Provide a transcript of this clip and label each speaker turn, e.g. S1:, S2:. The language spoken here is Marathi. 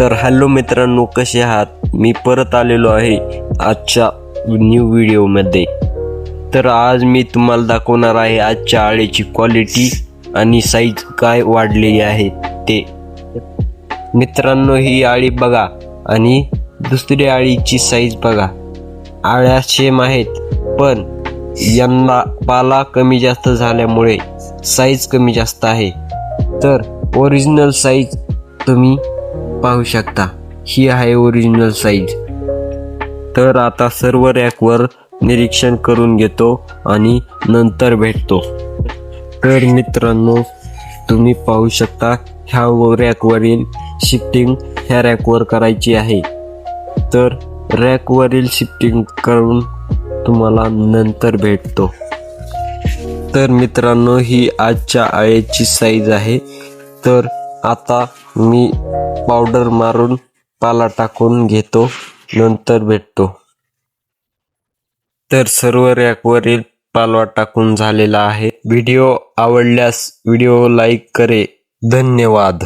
S1: तर हॅलो मित्रांनो कसे आहात? मी परत आलेलो आहे आजच्या न्यू व्हिडिओमध्ये तर आज मी तुम्हाला दाखवणार आहे आजच्या आळीची क्वालिटी आणि साईज काय वाढलेली आहे ते. मित्रांनो ही आळी बघा आणि दुसरी आळीची साईज बघा. आळ्या सेम आहेत पण यांना पाला कमी जास्त झाल्यामुळे साईज कमी जास्त आहे. तर ओरिजिनल साईज तुम्ही पाहू शकता. ही आहे ओरिजिनल साईज तर आता सर्व रॅकवर निरीक्षण करून घेतो आणि नंतर भेटतो. तर मित्रांनो तुम्ही पाहू शकता ह्या रॅकवरील शिफ्टिंग ह्या रॅकवर करायची आहे. तर रॅकवरील शिफ्टिंग करून तुम्हाला नंतर भेटतो. तर मित्रांनो ही आजच्या आळेची साईज आहे. तर आता मी पावडर मारून पाला टाकून घेतो नंतर भेटतो. तर सर्व रॅकवरील पालवा टाकून झालेला आहे. व्हिडिओ आवडल्यास व्हिडिओ लाईक करे. धन्यवाद.